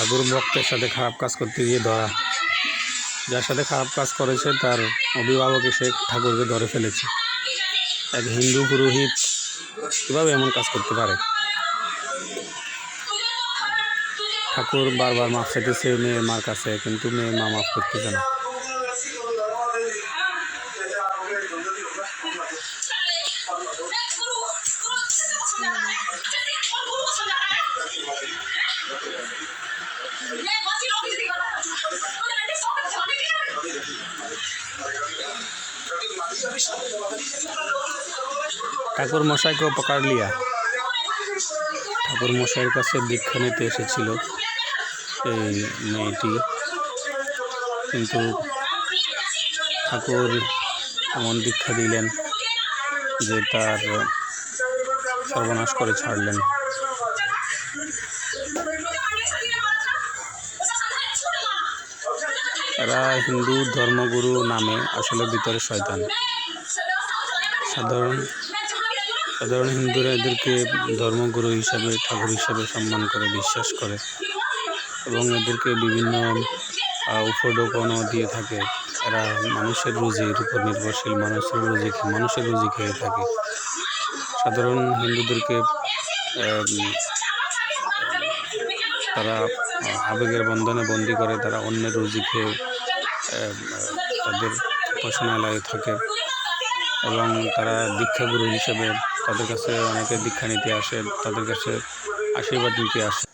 ঠাকুর ভক্তের সাথে খারাপ কাজ করতে গিয়ে ধরা। যার সাথে খারাপ কাজ করেছে, তার অভিভাবক এসে ঠাকুরকে ধরে ফেলেছে। এক হিন্দু পুরোহিত কীভাবে এমন কাজ করতে পারে? ঠাকুর বারবার মাফ চাইতেছে মেয়ের মার কাছে, কিন্তু মেয়ের মা মাফ করতেছে না। ঠাকুর মশাইকেও পকার লিয়া? ঠাকুর মশাইয়ের কাছে দীক্ষা নিতে এসেছিল এই মেয়েটি। কিন্তু ঠাকুর এমন দীক্ষা দিলেন যে তার সর্বনাশ করে ছাড়লেন। এরা হিন্দু ধর্মগুরু নামে আসলে ভিতরে শয়তান। সাধারণ সাধারণ হিন্দুরা এদেরকে ধর্মগুরু হিসাবে ঠাকুর হিসাবে সম্মান করে বিশ্বাস করে এবং এদেরকে বিভিন্ন আহ, দিয়ে থাকে। এরা মানুষের রুজির উপর নির্ভরশীল মানুষের রুজি মানুষের রুজি খেয়ে থাকে। সাধারণ হিন্দুদেরকে তারা আবেগের বন্ধনে বন্দি করে তারা অন্যের রুজি খেয়ে তাদের তাদের উপাসনালয়ে থাকে এবং তারা দীক্ষাগুরু হিসেবে তাদের কাছে অনেকে দীক্ষা নিতে আসে, তাদের কাছে আশীর্বাদ নিতে আসে।